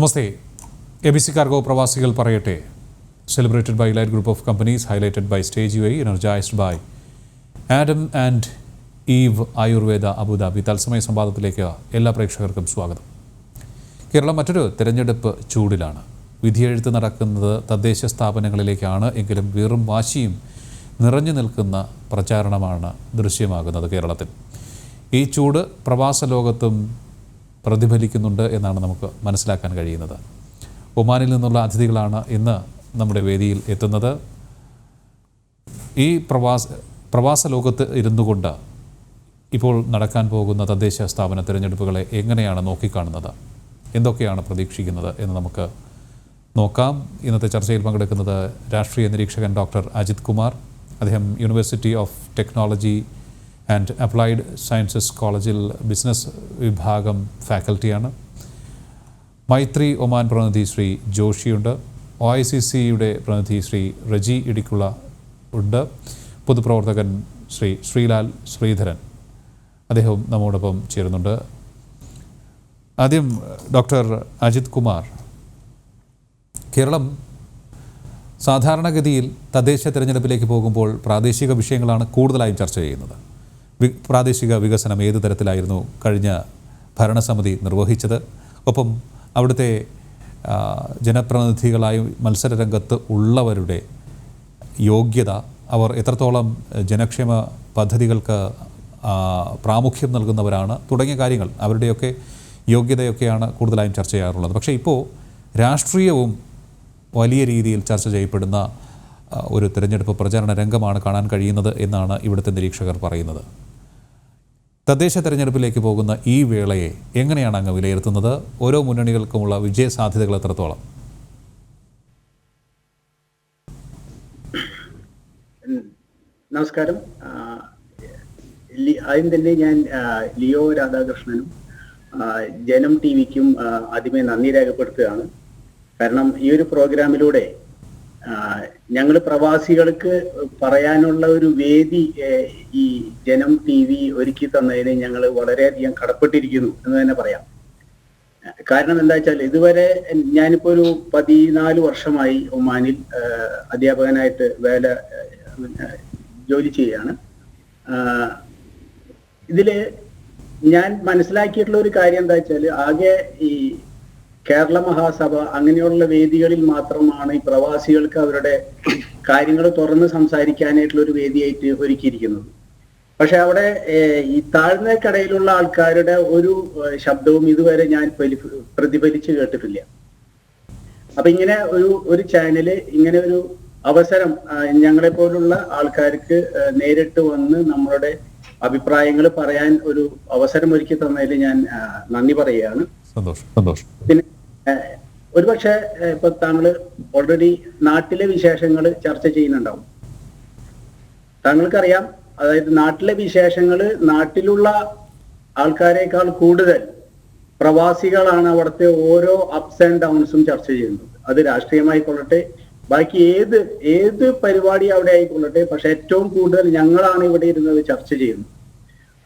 Namaste. A B C cargo പ്രവാസികൾ പറയട്ടെ. Celebrated by light group of companies highlighted by stage I energised by Adam and Eve Ayurveda Abu Dhabi തത്സമയ സംവാദത്തിലേക്ക് എല്ലാ പ്രേക്ഷകർക്കും സ്വാഗതം. കേരളം മറ്റൊരു തെരഞ്ഞെടുപ്പ് ചൂടിലാണ്. വിധിയെഴുത്ത് നടക്കുന്നത് തദ്ദേശ സ്ഥാപനങ്ങളിലേക്കാണ് എങ്കിലും വെറും വാശിയും നിറഞ്ഞു നിൽക്കുന്ന പ്രചാരണമാണ് ദൃശ്യമാകുന്നത് കേരളത്തിൽ. ഈ ചൂട് പ്രവാസ ലോകത്തും പ്രതിഫലിക്കുന്നുണ്ട് എന്നാണ് നമുക്ക് മനസ്സിലാക്കാൻ കഴിയുന്നത്. ഒമാനിൽ നിന്നുള്ള അതിഥികളാണ് ഇന്ന് നമ്മുടെ വേദിയിൽ എത്തുന്നത്. ഈ പ്രവാസ പ്രവാസ ലോകത്ത് ഇരുന്നു കൊണ്ട് ഇപ്പോൾ നടക്കാൻ പോകുന്ന തദ്ദേശ സ്ഥാപന തിരഞ്ഞെടുപ്പുകളെ എങ്ങനെയാണ് നോക്കിക്കാണുന്നത്? എന്തൊക്കെയാണ് പ്രതീക്ഷിക്കുന്നത് എന്ന് നമുക്ക് നോക്കാം. ഇന്നത്തെ ചർച്ചയിൽ പങ്കെടുക്കുന്നത് രാഷ്ട്രീയ നിരീക്ഷകൻ ഡോക്ടർ അജിത് കുമാർ അദ്ദേഹം university of technology and applied sciences കോളേജിൽ ബിസിനസ് വിഭാഗം ഫാക്കൽറ്റിയാണ് മൈത്രി ഒമാൻ പ്രതിനിധി ശ്രീ ജോഷിയുണ്ട്. ഒ ഐ സി സിയുടെ പ്രതിനിധി ശ്രീ റജി ഇടിക്കുള്ള ഉണ്ട്. പൊതുപ്രവർത്തകൻ ശ്രീ ശ്രീലാൽ ശ്രീധരൻ അദ്ദേഹവും നമ്മോടൊപ്പം ചേരുന്നുണ്ട്. ആദ്യം ഡോക്ടർ അജിത് കുമാർ കേരളം സാധാരണഗതിയിൽ തദ്ദേശ തിരഞ്ഞെടുപ്പിലേക്ക് പോകുമ്പോൾ പ്രാദേശിക വിഷയങ്ങളാണ് കൂടുതലായും ചർച്ച ചെയ്യുന്നത്. പ്രാദേശിക വികസനം ഏത് തരത്തിലായിരുന്നു കഴിഞ്ഞ ഭരണസമിതി നിർവഹിച്ചത്? ഒപ്പം അവിടുത്തെ ജനപ്രതിനിധികളായി മത്സരരംഗത്ത് ഉള്ളവരുടെ യോഗ്യത അവർ എത്രത്തോളം ജനക്ഷേമ പദ്ധതികൾക്ക് പ്രാമുഖ്യം നൽകുന്നവരാണ് തുടങ്ങിയ കാര്യങ്ങൾ അവരുടെയൊക്കെ യോഗ്യതയൊക്കെയാണ് കൂടുതലായും ചർച്ച ചെയ്യാറുള്ളത്. പക്ഷേ ഇപ്പോൾ രാഷ്ട്രീയവും വലിയ രീതിയിൽ ചർച്ച ചെയ്യപ്പെടുന്ന ഒരു തിരഞ്ഞെടുപ്പ് പ്രചാരണ രംഗമാണ് കാണാൻ കഴിയുന്നത് എന്നാണ് ഇവിടുത്തെ നിരീക്ഷകർ പറയുന്നത്. തദ്ദേശ തെരഞ്ഞെടുപ്പിലേക്ക് പോകുന്ന ഈ വേളയെ എങ്ങനെയാണ് അങ്ങ് വിലയിരുത്തുന്നത്? ഓരോ മുന്നണികൾക്കുമുള്ള വിജയ സാധ്യതകൾ എത്രത്തോളം? നമസ്കാരം. ആദ്യം തന്നെ ഞാൻ ലിയോ രാധാകൃഷ്ണനും ജനം ടി വിക്കും ആദ്യമേ നന്ദി രേഖപ്പെടുത്തുകയാണ്. കാരണം ഈ ഒരു പ്രോഗ്രാമിലൂടെ ഞങ്ങൾ പ്രവാസികൾക്ക് പറയാനുള്ള ഒരു വേദി ഈ ജനം ടി വി ഒരുക്കി തന്നതിന് ഞങ്ങൾ വളരെയധികം കടപ്പെട്ടിരിക്കുന്നു എന്ന് തന്നെ പറയാം. കാരണം എന്താ വെച്ചാൽ ഇതുവരെ ഞാനിപ്പോ ഒരു പതിനാല് വർഷമായി ഒമാനിൽ അധ്യാപകനായിട്ട് വേല ജോലി ചെയ്യുകയാണ്. ഇതിൽ ഞാൻ മനസ്സിലാക്കിയിട്ടുള്ള ഒരു കാര്യം എന്താ വെച്ചാൽ ആകെ ഈ കേരള മഹാസഭ അങ്ങനെയുള്ള വേദികളിൽ മാത്രമാണ് ഈ പ്രവാസികൾക്ക് അവരുടെ കാര്യങ്ങൾ തുറന്ന് സംസാരിക്കാനായിട്ടുള്ള ഒരു വേദിയായിട്ട് ഒരുക്കിയിരിക്കുന്നത്. പക്ഷെ അവിടെ ഈ താഴ്ന്ന കടയിലുള്ള ആൾക്കാരുടെ ഒരു ശബ്ദവും ഇതുവരെ ഞാൻ പ്രതിഫലിച്ച് കേട്ടിട്ടില്ല. അപ്പൊ ഇങ്ങനെ ഒരു ഒരു ചാനൽ ഇങ്ങനെ ഒരു അവസരം ഞങ്ങളെ പോലുള്ള ആൾക്കാർക്ക് നേരിട്ട് വന്ന് നമ്മളുടെ അഭിപ്രായങ്ങൾ പറയാൻ ഒരു അവസരം ഒരുക്കി തന്നതിൽ ഞാൻ നന്ദി പറയുകയാണ്. സന്തോഷം സന്തോഷം. പിന്നെ ഒരുപക്ഷെ ഇപ്പൊ താങ്കൾ ഓൾറെഡി നാട്ടിലെ വിശേഷങ്ങൾ ചർച്ച ചെയ്യുന്നുണ്ടാവും. താങ്കൾക്കറിയാം അതായത് നാട്ടിലെ വിശേഷങ്ങൾ നാട്ടിലുള്ള ആൾക്കാരെക്കാൾ കൂടുതൽ പ്രവാസികളാണ് അവിടുത്തെ ഓരോ അപ്സ് ആൻഡ് ഡൗൺസും ചർച്ച ചെയ്യുന്നത്. അത് രാഷ്ട്രീയമായിക്കൊള്ളട്ടെ ബാക്കി ഏത് ഏത് പരിപാടി അവിടെ ആയിക്കൊള്ളട്ടെ പക്ഷെ ഏറ്റവും കൂടുതൽ ഞങ്ങളാണ് ഇവിടെ ഇരുന്നത് ചർച്ച ചെയ്യുന്നത്.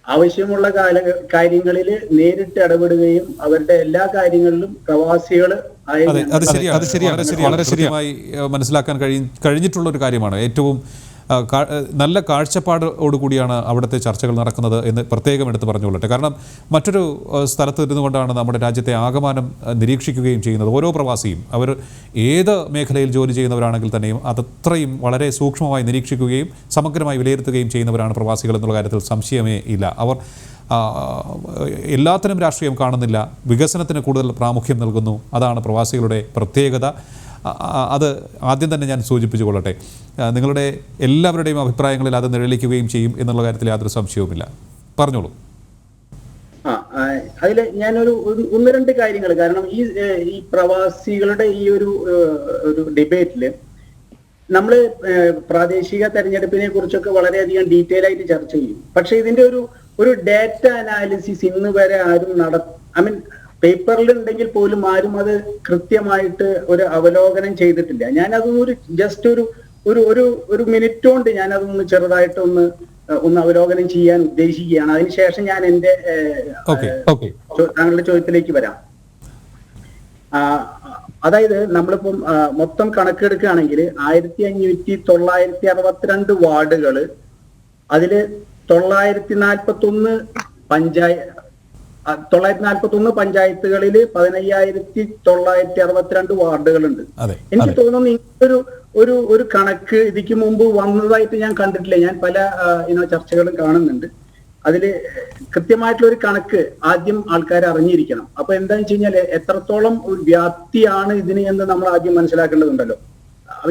ആവശ്യമുള്ള കാല കാര്യങ്ങളിൽ നേരിട്ട് ഇടപെടുകയും അവരുടെ എല്ലാ കാര്യങ്ങളിലും പ്രവാസികൾ അതെ അത് ശരിയാണ്. വളരെ ശരിയായി മനസ്സിലാക്കാൻ കഴി കഴിഞ്ഞിട്ടുള്ള ഒരു കാര്യമാണ്. ഏറ്റവും നല്ല കാഴ്ചപ്പാടോട് കൂടിയാണ് അവിടുത്തെ ചർച്ചകൾ നടക്കുന്നത് എന്ന് പ്രത്യേകം എടുത്ത് പറഞ്ഞുകൊള്ളട്ടെ. കാരണം മറ്റൊരു സ്ഥലത്ത് ഇരുന്നുകൊണ്ടാണ് നമ്മുടെ രാജ്യത്തെ ആകമാനം നിരീക്ഷിക്കുകയും ചെയ്യുന്നത്. ഓരോ പ്രവാസിയും അവർ ഏത് മേഖലയിൽ ജോലി ചെയ്യുന്നവരാണെങ്കിൽ തന്നെയും അതത്രയും വളരെ സൂക്ഷ്മമായി നിരീക്ഷിക്കുകയും സമഗ്രമായി വിലയിരുത്തുകയും ചെയ്യുന്നവരാണ് പ്രവാസികൾ എന്നുള്ള കാര്യത്തിൽ സംശയമേ ഇല്ല. അവർ എല്ലാത്തിനും രാഷ്ട്രീയം കാണുന്നില്ല. വികസനത്തിന് കൂടുതൽ പ്രാമുഖ്യം നൽകുന്നു. അതാണ് പ്രവാസികളുടെ പ്രത്യേകത. അത് ആദ്യം തന്നെ ഞാൻ സൂചിപ്പിച്ചു കൊള്ളട്ടെ നിങ്ങളുടെ എല്ലാവരുടെയും അഭിപ്രായങ്ങളിൽ അത് നിഴലിക്കുകയും ചെയ്യും എന്നുള്ള കാര്യത്തിൽ യാതൊരു സംശയവുമില്ല. പറഞ്ഞോളൂ. അതിൽ ഞാനൊരു ഒന്ന് രണ്ട് കാര്യങ്ങൾ. കാരണം ഈ ഈ പ്രവാസികളുടെ ഈ ഒരു ഒരു ഡിബേറ്റിൽ നമ്മൾ പ്രാദേശിക തെരഞ്ഞെടുപ്പിനെ കുറിച്ചൊക്കെ വളരെയധികം ഡീറ്റെയിൽ ആയിട്ട് ചർച്ച ചെയ്യും. പക്ഷെ ഇതിന്റെ ഒരു ഒരു ഡാറ്റ അനാലിസിസ് ഇന്ന് വരെ ആരും നട ഐ മീൻ പേപ്പറിൽ ഉണ്ടെങ്കിൽ പോലും ആരും അത് കൃത്യമായിട്ട് ഒരു അവലോകനം ചെയ്തിട്ടില്ല. ഞാൻ അതൊന്നും ഒരു ജസ്റ്റ് ഒരു ഒരു ഒരു ഒരു മിനിറ്റ് കൊണ്ട് ഞാൻ അതൊന്ന് ചെറുതായിട്ടൊന്ന് ഒന്ന് ഒന്ന് അവലോകനം ചെയ്യാൻ ഉദ്ദേശിക്കുകയാണ്. അതിനുശേഷം ഞാൻ എന്റെ താങ്കളുടെ ചോദ്യത്തിലേക്ക് വരാം. അതായത് നമ്മളിപ്പം മൊത്തം കണക്കെടുക്കുകയാണെങ്കിൽ ആയിരത്തി അഞ്ഞൂറ്റി തൊള്ളായിരത്തി അറുപത്തിരണ്ട് വാർഡുകൾ അതിൽ തൊള്ളായിരത്തി നാൽപ്പത്തി ഒന്ന് പഞ്ചായ ആ, തൊള്ളായിരത്തി നാൽപ്പത്തി ഒന്ന് പഞ്ചായത്തുകളിൽ പതിനയ്യായിരത്തി തൊള്ളായിരത്തി അറുപത്തിരണ്ട് വാർഡുകളുണ്ട്. എനിക്ക് തോന്നുന്നു ഇങ്ങനൊരു ഒരു ഒരു കണക്ക് ഇതിക്ക് മുമ്പ് വന്നതായിട്ട് ഞാൻ കണ്ടിട്ടില്ല. ഞാൻ പല ഇനോ ചർച്ചകളും കാണുന്നുണ്ട്. അതിൽ കൃത്യമായിട്ടുള്ള ഒരു കണക്ക് ആദ്യം ആൾക്കാർ അറിഞ്ഞിരിക്കണം. അപ്പൊ എന്താണെന്ന് വെച്ച് കഴിഞ്ഞാൽ എത്രത്തോളം ഒരു വ്യാപ്തിയാണ് ഇതിന് എന്ന് നമ്മൾ ആദ്യം മനസ്സിലാക്കേണ്ടതുണ്ടല്ലോ.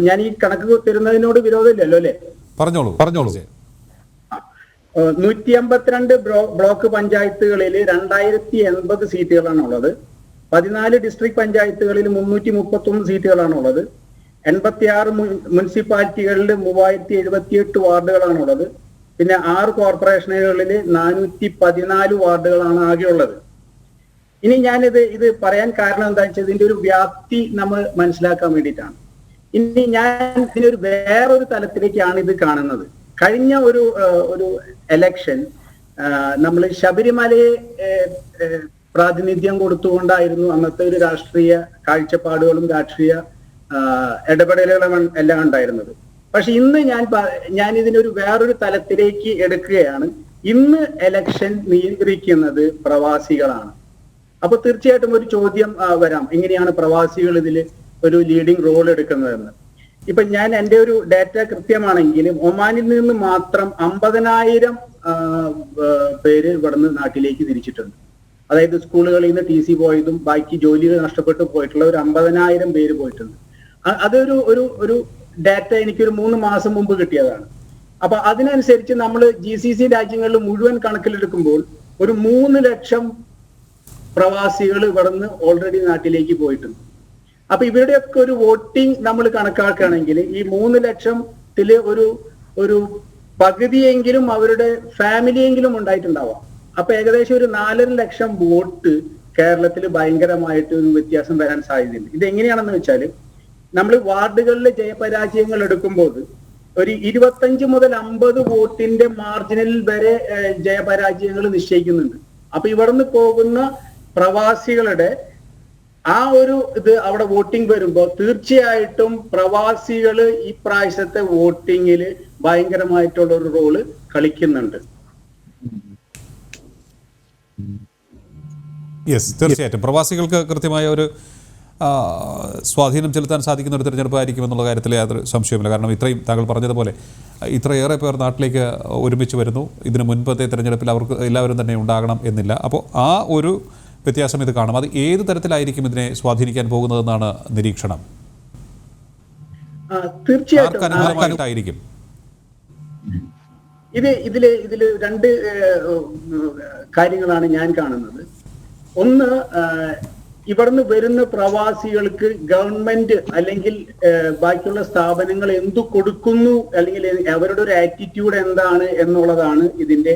ഞാൻ ഈ കണക്ക് തരുന്നതിനോട് വിരോധമില്ലല്ലോ അല്ലേ? പറഞ്ഞോളൂ പറഞ്ഞോളൂ. നൂറ്റി അമ്പത്തിരണ്ട് ബ്ലോക്ക് പഞ്ചായത്തുകളിൽ രണ്ടായിരത്തി എൺപത് സീറ്റുകളാണ് ഉള്ളത് പതിനാല് ഡിസ്ട്രിക്ട് പഞ്ചായത്തുകളിൽ മുന്നൂറ്റി മുപ്പത്തി ഒന്ന് സീറ്റുകളാണ് ഉള്ളത് എൺപത്തി ആറ് മുനിസിപ്പാലിറ്റികളിൽ മൂവായിരത്തി എഴുപത്തിയെട്ട് വാർഡുകളാണ് ഉള്ളത് പിന്നെ ആറ് കോർപ്പറേഷനുകളിൽ നാനൂറ്റി പതിനാല് വാർഡുകളാണ് ആകെ ഉള്ളത് ഇനി ഞാനിത് ഇത് പറയാൻ കാരണം എന്താ വെച്ചാൽ ഇതിന്റെ ഒരു വ്യാപ്തി നമ്മൾ മനസ്സിലാക്കാൻ വേണ്ടിയിട്ടാണ്. ഇനി ഞാൻ ഇതിനൊരു വേറൊരു തലത്തിലേക്കാണ് ഇത് കാണുന്നത്. കഴിഞ്ഞ ഒരു ഒരു എലക്ഷൻ നമ്മൾ ശബരിമലയെ പ്രാതിനിധ്യം കൊടുത്തുകൊണ്ടായിരുന്നു അന്നത്തെ ഒരു രാഷ്ട്രീയ കാഴ്ചപ്പാടുകളും രാഷ്ട്രീയ ഇടപെടലുകളും എല്ലാം ഉണ്ടായിരുന്നത്. പക്ഷെ ഇന്ന് ഞാൻ ഞാൻ ഇതിനൊരു വേറൊരു തലത്തിലേക്ക് എടുക്കുകയാണ്. ഇന്ന് എലക്ഷൻ നിയന്ത്രിക്കുന്നത് പ്രവാസികളാണ്. അപ്പൊ തീർച്ചയായിട്ടും ഒരു ചോദ്യം വരാം. എങ്ങനെയാണ് പ്രവാസികൾ ഇതിൽ ഒരു ലീഡിംഗ് റോൾ എടുക്കുന്നതെന്ന്. ഇപ്പൊ ഞാൻ എന്റെ ഒരു ഡാറ്റ കൃത്യമാണെങ്കിലും ഒമാനിൽ നിന്ന് മാത്രം അമ്പതിനായിരം പേര് ഇവിടുന്ന് നാട്ടിലേക്ക് തിരിച്ചിട്ടുണ്ട്. അതായത് സ്കൂളുകളിൽ നിന്ന് ടി സി പോയതും ബാക്കി ജോലികൾ നഷ്ടപ്പെട്ടു പോയിട്ടുള്ള ഒരു അമ്പതിനായിരം പേര് പോയിട്ടുണ്ട്. അതൊരു ഒരു ഒരു ഡാറ്റ എനിക്കൊരു മൂന്ന് മാസം മുമ്പ് കിട്ടിയതാണ്. അപ്പൊ അതിനനുസരിച്ച് നമ്മൾ ജി സി സി രാജ്യങ്ങളിൽ മുഴുവൻ കണക്കിലെടുക്കുമ്പോൾ ഒരു മൂന്ന് ലക്ഷം പ്രവാസികൾ ഇവിടുന്ന് ഓൾറെഡി നാട്ടിലേക്ക് പോയിട്ടുണ്ട്. അപ്പൊ ഇവരുടെയൊക്കെ ഒരു വോട്ടിംഗ് നമ്മൾ കണക്കാക്കുകയാണെങ്കിൽ ഈ മൂന്ന് ലക്ഷത്തിൽ ഒരു ഒരു പകുതിയെങ്കിലും അവരുടെ ഫാമിലിയെങ്കിലും ഉണ്ടായിട്ടുണ്ടാവാം. അപ്പൊ ഏകദേശം ഒരു നാലര ലക്ഷം വോട്ട് കേരളത്തിൽ ഭയങ്കരമായിട്ട് ഒരു വ്യത്യാസം വരാൻ സാധ്യതയുണ്ട്. ഇത് എങ്ങനെയാണെന്ന് വെച്ചാൽ നമ്മൾ വാർഡുകളിലെ ജയപരാജയങ്ങൾ എടുക്കുമ്പോൾ ഒരു ഇരുപത്തഞ്ച് മുതൽ അമ്പത് വോട്ടിന്റെ മാർജിനിൽ വരെ ജയപരാജയങ്ങൾ നിശ്ചയിക്കുന്നുണ്ട്. അപ്പൊ ഇവിടുന്ന് പോകുന്ന പ്രവാസികളുടെ ആ ഒരു ഇത് അവിടെ വോട്ടിംഗ് വരുമ്പോൾ തീർച്ചയായിട്ടും പ്രവാസികൾ ഈ പ്രാവശ്യത്തെ വോട്ടിങ്ങിൽ ഭയങ്കരമായിട്ടുള്ള ഒരു റോൾ കളിക്കുന്നുണ്ട്. യെസ് തീർച്ചയായിട്ടും. പ്രവാസികൾക്ക് കൃത്യമായ ഒരു സ്വാധീനം ചെലുത്താൻ സാധിക്കുന്ന ഒരു തിരഞ്ഞെടുപ്പായിരിക്കും എന്നുള്ള കാര്യത്തിൽ യാതൊരു സംശയമില്ല കാരണം ഇത്രയും താങ്കൾ പറഞ്ഞതുപോലെ ഇത്രയേറെ പേർ നാട്ടിലേക്ക് ഒരുമിച്ച് വരുന്നു. ഇതിന് മുൻപത്തെ തിരഞ്ഞെടുപ്പിൽ അവർക്ക് എല്ലാവരും തന്നെ ഉണ്ടാകണം എന്നില്ല. അപ്പോൾ ആ ഒരു വ്യത്യാസം ഇത് കാണും. അത് ഏത് തരത്തിലായിരിക്കും ഇതിനെ സ്വാധീനിക്കാൻ പോകുന്നതെന്നാണ് നിരീക്ഷണം? തീർച്ചയായിട്ടും. ഇത് ഇതിൽ ഇതിൽ രണ്ട് കാര്യങ്ങളാണ് ഞാൻ കാണുന്നത്. ഒന്ന് ഇവിടുന്ന് വരുന്ന പ്രവാസികൾക്ക് ഗവൺമെന്റ് അല്ലെങ്കിൽ ബാക്കിയുള്ള സ്ഥാപനങ്ങൾ എന്തു കൊടുക്കുന്നു അല്ലെങ്കിൽ അവരുടെ ഒരു ആറ്റിറ്റ്യൂഡ് എന്താണ് എന്നുള്ളതാണ് ഇതിന്റെ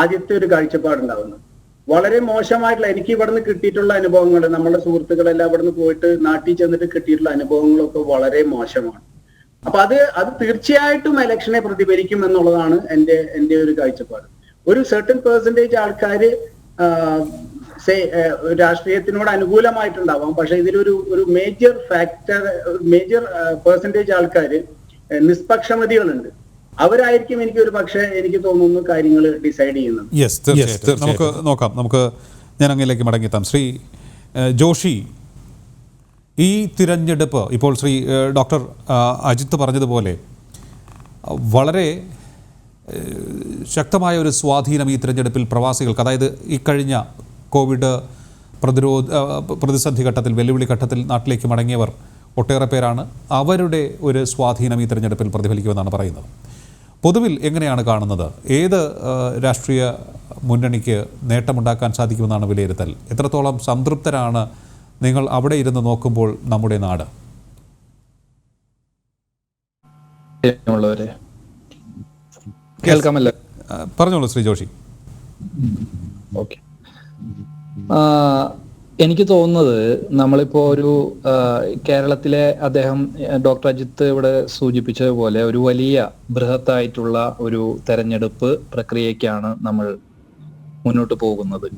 ആദ്യത്തെ ഒരു കാഴ്ചപ്പാടുണ്ടാവുന്നത്. വളരെ മോശമായിട്ടുള്ള എനിക്ക് ഇവിടുന്ന് കിട്ടിയിട്ടുള്ള അനുഭവങ്ങൾ നമ്മുടെ സുഹൃത്തുക്കളെല്ലാം ഇവിടുന്ന് പോയിട്ട് നാട്ടിൽ ചെന്നിട്ട് കിട്ടിയിട്ടുള്ള അനുഭവങ്ങളൊക്കെ വളരെ മോശമാണ്. അപ്പൊ അത് അത് തീർച്ചയായിട്ടും ഇലക്ഷനെ പ്രതിഫലിക്കും എന്നുള്ളതാണ് എന്റെ എന്റെ ഒരു കാഴ്ചപ്പാട്. ഒരു സെർട്ടൺ പെർസെന്റേജ് ആൾക്കാര് സേ രാഷ്ട്രീയത്തിനോട് അനുകൂലമായിട്ടുണ്ടാവാം. പക്ഷെ ഇതിലൊരു ഒരു മേജർ ഫാക്ടർ മേജർ പെർസെന്റേജ് ആൾക്കാര് ഏഹ്, നിഷ്പക്ഷമതികളുണ്ട്. അവരായിരിക്കും എനിക്ക് ഒരു പക്ഷേ എനിക്ക് തോന്നുന്നു കാര്യങ്ങൾ ഡിസൈഡ് ചെയ്യുന്നത്. യെസ് തീർച്ചയായിട്ടും. നമുക്ക് നോക്കാം. നമുക്ക് ഞാൻ അങ്ങനെയിലേക്ക് മടങ്ങിയെത്താം. ശ്രീ ജോഷി ഈ തിരഞ്ഞെടുപ്പ് ഇപ്പോൾ ശ്രീ ഡോക്ടർ അജിത്ത് പറഞ്ഞതുപോലെ വളരെ ശക്തമായ ഒരു സ്വാധീനം ഈ തിരഞ്ഞെടുപ്പിൽ പ്രവാസികൾക്ക്. അതായത് ഇക്കഴിഞ്ഞ കോവിഡ് പ്രതിരോധ പ്രതിസന്ധി ഘട്ടത്തിൽ വെല്ലുവിളി ഘട്ടത്തിൽ നാട്ടിലേക്ക് മടങ്ങിയവർ ഒട്ടേറെ പേരാണ്. അവരുടെ ഒരു സ്വാധീനം ഈ തിരഞ്ഞെടുപ്പിൽ പ്രതിഫലിക്കുമെന്നാണ് പറയുന്നത്. പൊതുവിൽ എങ്ങനെയാണ് കാണുന്നത്? ഏത് രാഷ്ട്രീയ മുന്നണിക്ക് നേട്ടമുണ്ടാക്കാൻ സാധിക്കുമെന്നാണ് വിലയിരുത്തൽ. എത്രത്തോളം സംതൃപ്തരാണ് നിങ്ങൾ അവിടെ ഇരുന്ന് നോക്കുമ്പോൾ നമ്മുടെ നാട്? കേൾക്കാമല്ലോ? പറഞ്ഞോളൂ ശ്രീ ജോഷി. ഓക്കെ. എനിക്ക് തോന്നുന്നത് നമ്മളിപ്പോ ഒരു കേരളത്തിലെ അദ്ദേഹം ഡോക്ടർ അജിത്ത് ഇവിടെ സൂചിപ്പിച്ചതുപോലെ ഒരു വലിയ ബൃഹത്തായിട്ടുള്ള ഒരു തെരഞ്ഞെടുപ്പ് പ്രക്രിയക്കാണ് നമ്മൾ മുന്നോട്ട് പോകുന്നത്.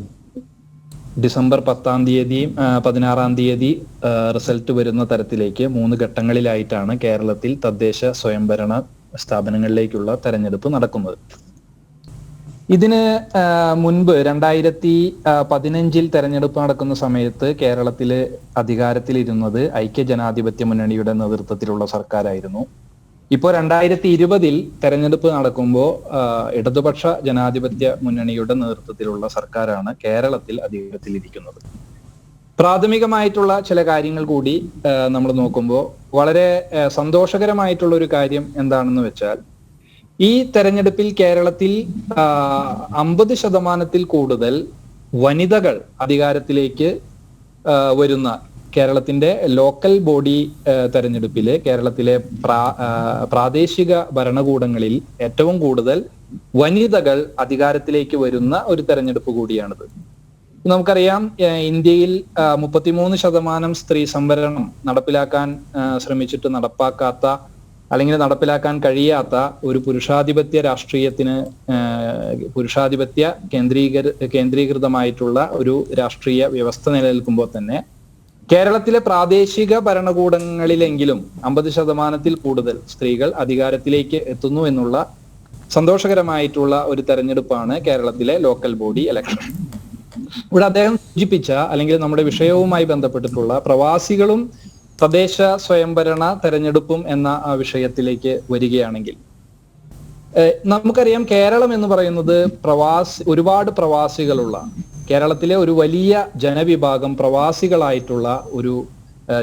ഡിസംബർ പത്താം തീയതി പതിനാറാം തീയതി റിസൾട്ട് വരുന്ന തരത്തിലേക്ക് മൂന്ന് ഘട്ടങ്ങളിലായിട്ടാണ് കേരളത്തിൽ തദ്ദേശ സ്വയംഭരണ സ്ഥാപനങ്ങളിലേക്കുള്ള തെരഞ്ഞെടുപ്പ് നടക്കുന്നത്. ഇതിന് മുൻപ് രണ്ടായിരത്തി പതിനഞ്ചിൽ തെരഞ്ഞെടുപ്പ് നടക്കുന്ന സമയത്ത് കേരളത്തിൽ അധികാരത്തിലിരുന്നത് ഐക്യ ജനാധിപത്യ മുന്നണിയുടെ നേതൃത്വത്തിലുള്ള സർക്കാരായിരുന്നു. ഇപ്പോൾ രണ്ടായിരത്തി ഇരുപതിൽ തെരഞ്ഞെടുപ്പ് നടക്കുമ്പോൾ ഇടതുപക്ഷ ജനാധിപത്യ മുന്നണിയുടെ നേതൃത്വത്തിലുള്ള സർക്കാരാണ് കേരളത്തിൽ അധികാരത്തിലിരിക്കുന്നത്. പ്രാഥമികമായിട്ടുള്ള ചില കാര്യങ്ങൾ കൂടി നമ്മൾ നോക്കുമ്പോൾ വളരെ സന്തോഷകരമായിട്ടുള്ള ഒരു കാര്യം എന്താണെന്ന് വെച്ചാൽ ഈ തെരഞ്ഞെടുപ്പിൽ കേരളത്തിൽ അമ്പത് ശതമാനത്തിൽ കൂടുതൽ വനിതകൾ അധികാരത്തിലേക്ക് വരുന്ന കേരളത്തിന്റെ ലോക്കൽ ബോഡി തെരഞ്ഞെടുപ്പിൽ കേരളത്തിലെ പ്രാദേശിക ഭരണകൂടങ്ങളിൽ ഏറ്റവും കൂടുതൽ വനിതകൾ അധികാരത്തിലേക്ക് വരുന്ന ഒരു തെരഞ്ഞെടുപ്പ് കൂടിയാണിത്. നമുക്കറിയാം ഇന്ത്യയിൽ മുപ്പത്തിമൂന്ന് ശതമാനം സ്ത്രീ സംവരണം നടപ്പിലാക്കാൻ ശ്രമിച്ചിട്ട് നടപ്പാക്കാത്ത അല്ലെങ്കിൽ നടപ്പിലാക്കാൻ കഴിയാത്ത ഒരു പുരുഷാധിപത്യ രാഷ്ട്രീയത്തിന് പുരുഷാധിപത്യ കേന്ദ്രീകര കേന്ദ്രീകൃതമായിട്ടുള്ള ഒരു രാഷ്ട്രീയ വ്യവസ്ഥ നിലനിൽക്കുമ്പോൾ തന്നെ കേരളത്തിലെ പ്രാദേശിക ഭരണകൂടങ്ങളിലെങ്കിലും അമ്പത് ശതമാനത്തിൽ കൂടുതൽ സ്ത്രീകൾ അധികാരത്തിലേക്ക് എത്തുന്നു എന്നുള്ള സന്തോഷകരമായിട്ടുള്ള ഒരു തെരഞ്ഞെടുപ്പാണ് കേരളത്തിലെ ലോക്കൽ ബോഡി ഇലക്ഷൻ. ഇവിടെ അദ്ദേഹം സൂചിപ്പിച്ച അല്ലെങ്കിൽ നമ്മുടെ വിഷയവുമായി ബന്ധപ്പെട്ടിട്ടുള്ള പ്രവാസികളും തദ്ദേശ സ്വയംഭരണ തെരഞ്ഞെടുപ്പും എന്ന വിഷയത്തിലേക്ക് വരികയാണെങ്കിൽ നമുക്കറിയാം കേരളം എന്ന് പറയുന്നത് പ്രവാസി ഒരുപാട് പ്രവാസികളുള്ള കേരളത്തിലെ ഒരു വലിയ ജനവിഭാഗം പ്രവാസികളായിട്ടുള്ള ഒരു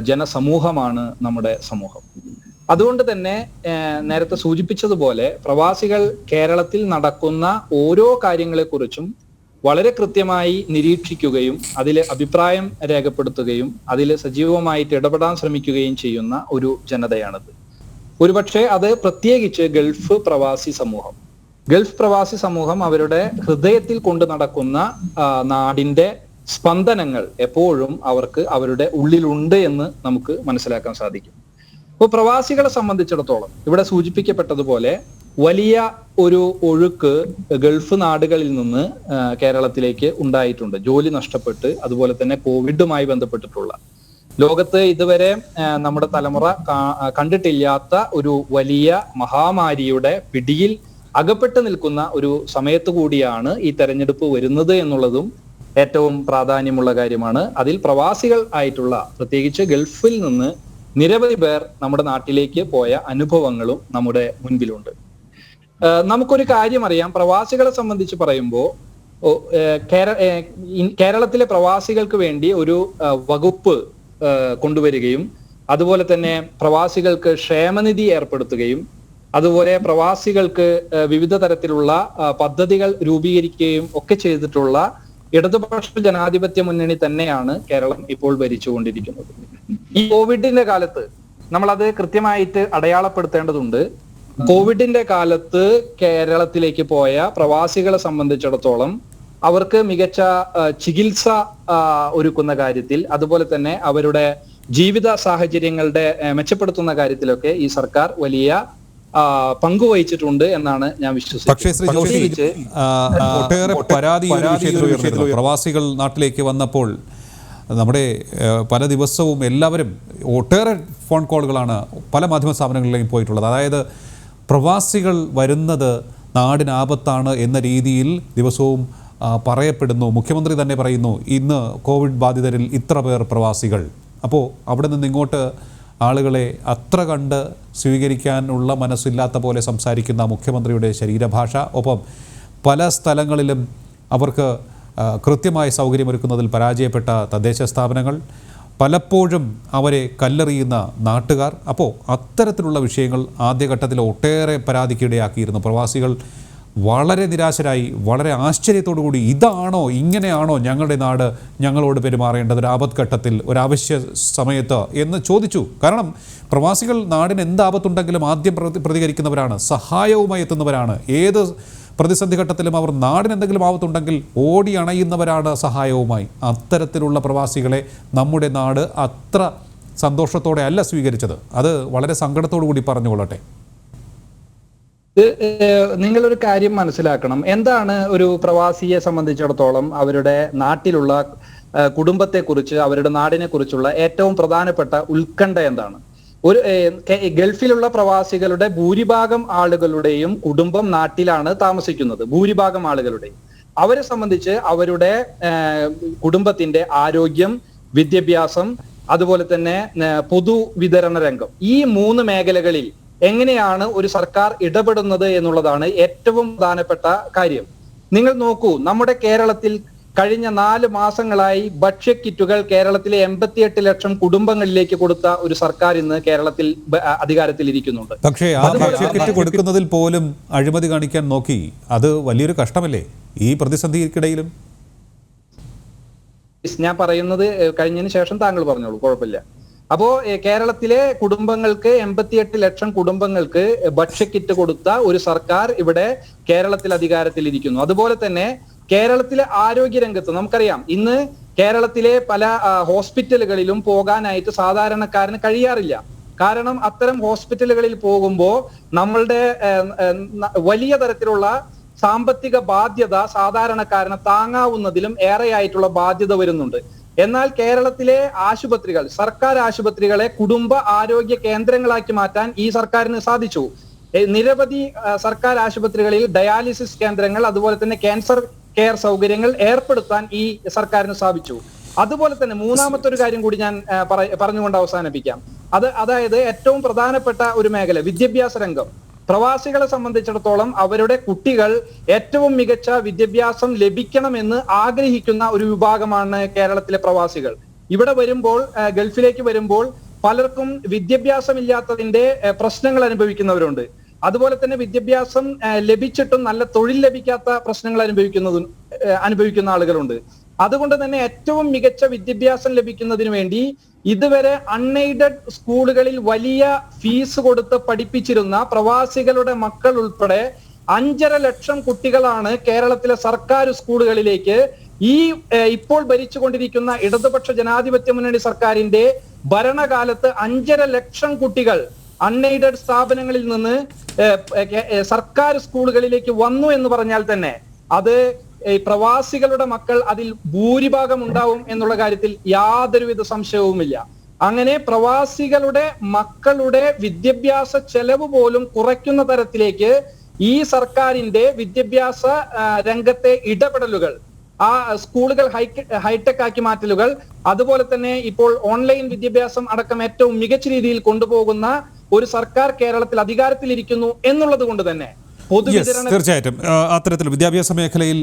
ജനസമൂഹമാണ് നമ്മുടെ സമൂഹം. അതുകൊണ്ട് തന്നെ നേരത്തെ സൂചിപ്പിച്ചതുപോലെ പ്രവാസികൾ കേരളത്തിൽ നടക്കുന്ന ഓരോ കാര്യങ്ങളെക്കുറിച്ചും വളരെ കൃത്യമായി നിരീക്ഷിക്കുകയും അതിൽ അഭിപ്രായം രേഖപ്പെടുത്തുകയും അതിൽ സജീവമായിട്ട് ഇടപെടാൻ ശ്രമിക്കുകയും ചെയ്യുന്ന ഒരു ജനതയാണിത്. ഒരുപക്ഷെ അത് പ്രത്യേകിച്ച് ഗൾഫ് പ്രവാസി സമൂഹം. ഗൾഫ് പ്രവാസി സമൂഹം അവരുടെ ഹൃദയത്തിൽ കൊണ്ട് നടക്കുന്ന നാടിന്റെ സ്പന്ദനങ്ങൾ എപ്പോഴും അവർക്ക് അവരുടെ ഉള്ളിലുണ്ട് എന്ന് നമുക്ക് മനസ്സിലാക്കാൻ സാധിക്കും. അപ്പോൾ പ്രവാസികളെ സംബന്ധിച്ചിടത്തോളം ഇവിടെ സൂചിപ്പിക്കപ്പെട്ടതുപോലെ വലിയ ഒരു ഒഴുക്ക് ഗൾഫ് നാടുകളിൽ നിന്ന് കേരളത്തിലേക്ക് ഉണ്ടായിട്ടുണ്ട്. ജോലി നഷ്ടപ്പെട്ട് അതുപോലെ തന്നെ കോവിഡുമായി ബന്ധപ്പെട്ടിട്ടുള്ള. ലോകത്ത് ഇതുവരെ നമ്മുടെ തലമുറ കണ്ടിട്ടില്ലാത്ത ഒരു വലിയ മഹാമാരിയുടെ പിടിയിൽ അകപ്പെട്ടു നിൽക്കുന്ന ഒരു സമയത്ത് കൂടിയാണ് ഈ തെരഞ്ഞെടുപ്പ് വരുന്നത് എന്നുള്ളതും ഏറ്റവും പ്രാധാന്യമുള്ള കാര്യമാണ്. അതിൽ പ്രവാസികൾ ആയിട്ടുള്ള പ്രത്യേകിച്ച് ഗൾഫിൽ നിന്ന് നിരവധി പേർ നമ്മുടെ നാട്ടിലേക്ക് പോയ അനുഭവങ്ങളും നമ്മുടെ മുൻപിലുണ്ട്. നമുക്കൊരു കാര്യം അറിയാം. പ്രവാസികളെ സംബന്ധിച്ച് പറയുമ്പോൾ കേരളത്തിലെ പ്രവാസികൾക്ക് വേണ്ടി ഒരു വകുപ്പ് കൊണ്ടുവരികയും അതുപോലെ തന്നെ പ്രവാസികൾക്ക് ക്ഷേമനിധി ഏർപ്പെടുത്തുകയും അതുപോലെ പ്രവാസികൾക്ക് വിവിധ തരത്തിലുള്ള പദ്ധതികൾ രൂപീകരിക്കുകയും ഒക്കെ ചെയ്തിട്ടുള്ള ഇടതുപക്ഷ ജനാധിപത്യ മുന്നണി തന്നെയാണ് കേരളം ഇപ്പോൾ ഭരിച്ചുകൊണ്ടിരിക്കുന്നത്. ഈ കോവിഡിന്റെ കാലത്ത് നമ്മൾ അത് കൃത്യമായിട്ട് അടയാളപ്പെടുത്തേണ്ടതുണ്ട്. കോവിഡിന്റെ കാലത്ത് കേരളത്തിലേക്ക് പോയ പ്രവാസികളെ സംബന്ധിച്ചിടത്തോളം അവർക്ക് മികച്ച ചികിത്സ ഒരുക്കുന്ന കാര്യത്തിൽ അതുപോലെ തന്നെ അവരുടെ ജീവിത സാഹചര്യങ്ങളുടെ മെച്ചപ്പെടുത്തുന്ന കാര്യത്തിലൊക്കെ ഈ സർക്കാർ വലിയ പങ്കുവഹിച്ചിട്ടുണ്ട് എന്നാണ് ഞാൻ ഒട്ടേറെ പരാതി ഉയർന്നിരുന്നു പ്രവാസികൾ നാട്ടിലേക്ക് വന്നപ്പോൾ നമ്മുടെ പല ദിവസവും എല്ലാവരും ഒട്ടേറെ ഫോൺ കോളുകളാണ് പല മാധ്യമ സ്ഥാപനങ്ങളിലേക്കും പോയിട്ടുള്ളത്. അതായത് പ്രവാസികൾ വരുന്നത് നാടിനാപത്താണ് എന്ന രീതിയിൽ ദിവസവും പറയപ്പെടുന്നു. മുഖ്യമന്ത്രി തന്നെ പറയുന്നു ഇന്ന് കോവിഡ് ബാധിതരിൽ ഇത്ര പേർ പ്രവാസികൾ. അപ്പോൾ അവിടെ നിന്ന് ഇങ്ങോട്ട് ആളുകളെ അത്ര കണ്ട് സ്വീകരിക്കാനുള്ള മനസ്സില്ലാത്ത പോലെ സംസാരിക്കുന്ന മുഖ്യമന്ത്രിയുടെ ശരീരഭാഷ. ഒപ്പം പല സ്ഥലങ്ങളിലും അവർക്ക് കൃത്യമായ സൗകര്യമൊരുക്കുന്നതിൽ പരാജയപ്പെട്ട തദ്ദേശ സ്ഥാപനങ്ങൾ പലപ്പോഴും അവരെ കല്ലെറിയുന്ന നാട്ടുകാർ. അപ്പോൾ അത്തരത്തിലുള്ള വിഷയങ്ങൾ ആദ്യഘട്ടത്തിൽ ഒട്ടേറെ പരാതിക്കിടയാക്കിയിരുന്നു പ്രവാസികൾ. വളരെ നിരാശരായി വളരെ ആശ്ചര്യത്തോടു കൂടി ഇതാണോ ഇങ്ങനെയാണോ ഞങ്ങളുടെ നാട് ഞങ്ങളോട് പെരുമാറേണ്ടത് ഒരു ആപത്ഘട്ടത്തിൽ ഒരു ആവശ്യ സമയത്ത് എന്ന് ചോദിച്ചു. കാരണം പ്രവാസികൾ നാടിന് എന്ത് ആപത്തുണ്ടെങ്കിലും ആദ്യം പ്രതികരിക്കുന്നവരാണ് സഹായവുമായി എത്തുന്നവരാണ്. ഏത് പ്രതിസന്ധി ഘട്ടത്തിലും അവർ നാടിന് എന്തെങ്കിലും ആപത്തുണ്ടെങ്കിൽ ഓടി അണയുന്നവരാണ് സഹായവുമായി. അത്തരത്തിലുള്ള പ്രവാസികളെ നമ്മുടെ നാട് അത്ര സന്തോഷത്തോടെ അല്ല സ്വീകരിച്ചത്. അത് വളരെ സങ്കടത്തോടു കൂടി പറഞ്ഞുകൊള്ളട്ടെ. നിങ്ങളൊരു കാര്യം മനസ്സിലാക്കണം. എന്താണ് ഒരു പ്രവാസിയെ സംബന്ധിച്ചിടത്തോളം അവരുടെ നാട്ടിലുള്ള കുടുംബത്തെ കുടുംബത്തെക്കുറിച്ച് അവരുടെ നാടിനെ കുറിച്ചുള്ള ഏറ്റവും പ്രധാനപ്പെട്ട ഉത്കണ്ഠ എന്താണ്? ഒരു ഗൾഫിലുള്ള പ്രവാസികളുടെ ഭൂരിഭാഗം ആളുകളുടെയും കുടുംബം നാട്ടിലാണ് താമസിക്കുന്നത് ഭൂരിഭാഗം ആളുകളുടെയും. അവരെ സംബന്ധിച്ച് അവരുടെ കുടുംബത്തിന്റെ ആരോഗ്യം വിദ്യാഭ്യാസം അതുപോലെ തന്നെ പൊതുവിതരണ രംഗം. ഈ മൂന്ന് മേഖലകളിൽ എങ്ങനെയാണ് ഒരു സർക്കാർ ഇടപെടുന്നത് എന്നുള്ളതാണ് ഏറ്റവും പ്രധാനപ്പെട്ട കാര്യം. നിങ്ങൾ നോക്കൂ നമ്മുടെ കേരളത്തിൽ കഴിഞ്ഞ നാല് മാസങ്ങളായി ഭക്ഷ്യക്കിറ്റുകൾ കേരളത്തിലെ എൺപത്തിയെട്ട് ലക്ഷം കുടുംബങ്ങളിലേക്ക് കൊടുത്ത ഒരു സർക്കാർ ഇന്ന് കേരളത്തിൽ അധികാരത്തിൽ ഇരിക്കുന്നുണ്ട് പക്ഷേ ആ ഭക്ഷ്യക്കിറ്റ് കൊടുക്കുന്നതിൽ പോലും അഴിമതി കാണിക്കാൻ നോക്കി അത് വലിയൊരു കഷ്ടമല്ലേ ഈ പ്രതിസന്ധിക്കിടയിലും? ഞാൻ പറയുന്നത് കഴിഞ്ഞതിന് ശേഷം താങ്കൾ പറഞ്ഞോളൂ കുഴപ്പമില്ല. അപ്പോ കേരളത്തിലെ കുടുംബങ്ങൾക്ക് എൺപത്തിയെട്ട് ലക്ഷം കുടുംബങ്ങൾക്ക് ഭക്ഷ്യക്കിറ്റ് കൊടുത്ത ഒരു സർക്കാർ ഇവിടെ കേരളത്തിൽ അധികാരത്തിൽ ഇരിക്കുന്നു അതുപോലെ തന്നെ കേരളത്തിലെ ആരോഗ്യ രംഗത്ത് നമുക്കറിയാം ഇന്ന് കേരളത്തിലെ പല ഹോസ്പിറ്റലുകളിലും പോകാനായിട്ട് സാധാരണക്കാരന് കഴിയാറില്ല. കാരണം അത്തരം ഹോസ്പിറ്റലുകളിൽ പോകുമ്പോൾ നമ്മളുടെ വലിയ തരത്തിലുള്ള സാമ്പത്തിക ബാധ്യത സാധാരണക്കാരന് താങ്ങാവുന്നതിലും ഏറെയായിട്ടുള്ള ബാധ്യത വരുന്നുണ്ട്. എന്നാൽ കേരളത്തിലെ ആശുപത്രികൾ സർക്കാർ ആശുപത്രികളെ കുടുംബ ആരോഗ്യ കേന്ദ്രങ്ങളാക്കി മാറ്റാൻ ഈ സർക്കാരിന് സാധിച്ചു. നിരവധി സർക്കാർ ആശുപത്രികളിൽ ഡയാലിസിസ് കേന്ദ്രങ്ങൾ അതുപോലെ തന്നെ ക്യാൻസർ കെയർ സൗകര്യങ്ങൾ ഏർപ്പെടുത്താൻ ഈ സർക്കാരിന് സാധിച്ചു. അതുപോലെ തന്നെ മൂന്നാമത്തെ ഒരു കാര്യം കൂടി ഞാൻ പറഞ്ഞുകൊണ്ട് അവസാനിപ്പിക്കാം. അത് അതായത് ഏറ്റവും പ്രധാനപ്പെട്ട ഒരു മേഖല വിദ്യാഭ്യാസ രംഗം. പ്രവാസികളെ സംബന്ധിച്ചിടത്തോളം അവരുടെ കുട്ടികൾ ഏറ്റവും മികച്ച വിദ്യാഭ്യാസം ലഭിക്കണമെന്ന് ആഗ്രഹിക്കുന്ന ഒരു വിഭാഗമാണ് കേരളത്തിലെ പ്രവാസികൾ. ഇവിടെ വരുമ്പോൾ ഗൾഫിലേക്ക് വരുമ്പോൾ പലർക്കും വിദ്യാഭ്യാസമില്ലാത്തതിന്റെ പ്രശ്നങ്ങൾ അനുഭവിക്കുന്നവരുണ്ട്. അതുപോലെ തന്നെ വിദ്യാഭ്യാസം ലഭിച്ചിട്ടും നല്ല തൊഴിൽ ലഭിക്കാത്ത പ്രശ്നങ്ങൾ അനുഭവിക്കുന്നതും അനുഭവിക്കുന്ന ആളുകളുണ്ട്. അതുകൊണ്ട് തന്നെ ഏറ്റവും മികച്ച വിദ്യാഭ്യാസം ലഭിക്കുന്നതിന് വേണ്ടി ഇതുവരെ അൺഎയ്ഡഡ് സ്കൂളുകളിൽ വലിയ ഫീസ് കൊടുത്ത് പഠിപ്പിച്ചിരുന്ന പ്രവാസികളുടെ മക്കൾ ഉൾപ്പെടെ അഞ്ചര ലക്ഷം കുട്ടികളാണ് കേരളത്തിലെ സർക്കാർ സ്കൂളുകളിലേക്ക് ഈ ഇപ്പോൾ ഭരിച്ചുകൊണ്ടിരിക്കുന്ന ഇടതുപക്ഷ ജനാധിപത്യ മുന്നണി സർക്കാരിന്റെ ഭരണകാലത്ത് അഞ്ചര ലക്ഷം കുട്ടികൾ അൺഎയ്ഡഡ് സ്ഥാപനങ്ങളിൽ നിന്ന് സർക്കാർ സ്കൂളുകളിലേക്ക് വന്നു എന്ന് പറഞ്ഞാൽ തന്നെ അത് പ്രവാസികളുടെ മക്കൾ അതിൽ ഭൂരിഭാഗം ഉണ്ടാവും എന്നുള്ള കാര്യത്തിൽ യാതൊരുവിധ സംശയവുമില്ല. അങ്ങനെ പ്രവാസികളുടെ മക്കളുടെ വിദ്യാഭ്യാസ ചെലവ് പോലും കുറയ്ക്കുന്ന തരത്തിലേക്ക് ഈ സർക്കാരിന്റെ വിദ്യാഭ്യാസ രംഗത്തെ ഇടപെടലുകൾ ആ സ്കൂളുകൾ ഹൈടെക് ആക്കി മാറ്റലുകൾ അതുപോലെ തന്നെ ഇപ്പോൾ ഓൺലൈൻ വിദ്യാഭ്യാസം അടക്കം ഏറ്റവും മികച്ച രീതിയിൽ കൊണ്ടുപോകുന്ന ഒരു സർക്കാർ കേരളത്തിൽ അധികാരത്തിലിരിക്കുന്നു എന്നുള്ളത് കൊണ്ട് തന്നെ തീർച്ചയായിട്ടും. അത്തരത്തിൽ വിദ്യാഭ്യാസ മേഖലയിൽ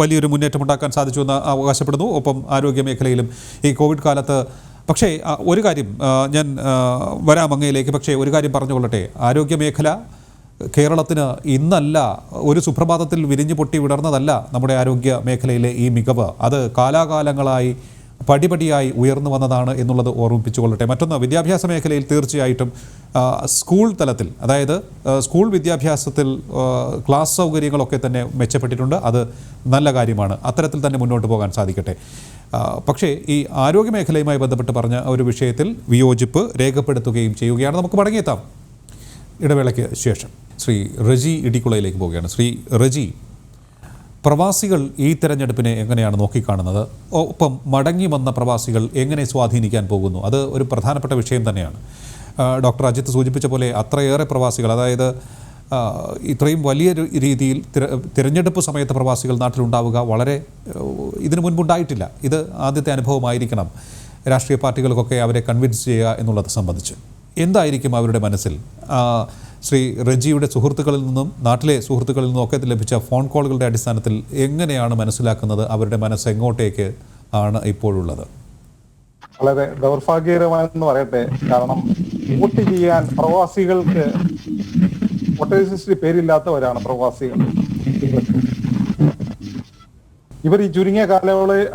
വലിയൊരു മുന്നേറ്റം ഉണ്ടാക്കാൻ സാധിച്ചു എന്ന് അവകാശപ്പെടുന്നു. ഒപ്പം ആരോഗ്യ മേഖലയിലും ഈ കോവിഡ് കാലത്ത് പക്ഷേ ഒരു കാര്യം ഞാൻ വരാം അങ്ങയിലേക്ക്. പക്ഷേ ഒരു കാര്യം പറഞ്ഞുകൊള്ളട്ടെ. ആരോഗ്യ മേഖല കേരളത്തിന് ഇന്നല്ല ഒരു സുപ്രഭാതത്തിൽ വിരിഞ്ഞു പൊട്ടി വിടർന്നതല്ല നമ്മുടെ ആരോഗ്യ മേഖലയിലെ ഈ മികവ്. അത് കാലാകാലങ്ങളായി പടിപടിയായി ഉയർന്നു വന്നതാണ് എന്നുള്ളത് ഓർമ്മിപ്പിച്ചുകൊള്ളട്ടെ. മറ്റൊന്ന് വിദ്യാഭ്യാസ മേഖലയിൽ തീർച്ചയായിട്ടും സ്കൂൾ തലത്തിൽ അതായത് സ്കൂൾ വിദ്യാഭ്യാസത്തിൽ ക്ലാസ് സൗകര്യങ്ങളൊക്കെ തന്നെ മെച്ചപ്പെട്ടിട്ടുണ്ട്. അത് നല്ല കാര്യമാണ്. അത്തരത്തിൽ തന്നെ മുന്നോട്ട് പോകാൻ സാധിക്കട്ടെ. പക്ഷേ ഈ ആരോഗ്യ മേഖലയുമായി ബന്ധപ്പെട്ട് പറഞ്ഞ ഒരു വിഷയത്തിൽ വിയോജിപ്പ് രേഖപ്പെടുത്തുകയും ചെയ്യുകയാണ്. നമുക്ക് മടങ്ങിയെത്താം. ഇടവേളയ്ക്ക് ശേഷം ശ്രീ റജി ഇടിക്കുളയിലേക്ക് പോവുകയാണ്. ശ്രീ റജി പ്രവാസികൾ ഈ തെരഞ്ഞെടുപ്പിനെ എങ്ങനെയാണ് നോക്കിക്കാണുന്നത്? ഒപ്പം മടങ്ങി വന്ന പ്രവാസികൾ എങ്ങനെ സ്വാധീനിക്കാൻ പോകുന്നു? അത് ഒരു പ്രധാനപ്പെട്ട വിഷയം തന്നെയാണ്. ഡോക്ടർ അജിത്ത് സൂചിപ്പിച്ച പോലെ അത്രയേറെ പ്രവാസികൾ അതായത് ഇത്രയും വലിയ രീതിയിൽ തിരഞ്ഞെടുപ്പ് സമയത്ത് പ്രവാസികൾ നാട്ടിലുണ്ടാവുക വളരെ ഇതിനു മുൻപുണ്ടായിട്ടില്ല. ഇത് ആദ്യത്തെ അനുഭവമായിരിക്കണം. രാഷ്ട്രീയ പാർട്ടികൾക്കൊക്കെ അവരെ കൺവിൻസ് ചെയ്യുക എന്നുള്ളത് സംബന്ധിച്ച്. എന്തായിരിക്കും അവരുടെ മനസ്സിൽ? ശ്രീ റജിയുടെ സുഹൃത്തുക്കളിൽ നിന്നും നാട്ടിലെ സുഹൃത്തുക്കളിൽ നിന്നും ഒക്കെ ലഭിച്ച ഫോൺ കോളുകളുടെ അടിസ്ഥാനത്തിൽ എങ്ങനെയാണ് മനസ്സിലാക്കുന്നത്? അവരുടെ മനസ്സ് എങ്ങോട്ടേക്ക് ആണ് ഇപ്പോഴുള്ളത്? വളരെ ദൗർഭാഗ്യകരമാണെന്ന് പറയട്ടെ. കാരണം വോട്ട് ചെയ്യാൻ പ്രവാസികൾക്ക് വോട്ടേഴ്സ് പേരില്ലാത്തവരാണ് പ്രവാസികൾ. ഇവർ ഈ ചുരുങ്ങിയ കാലയളവിൽ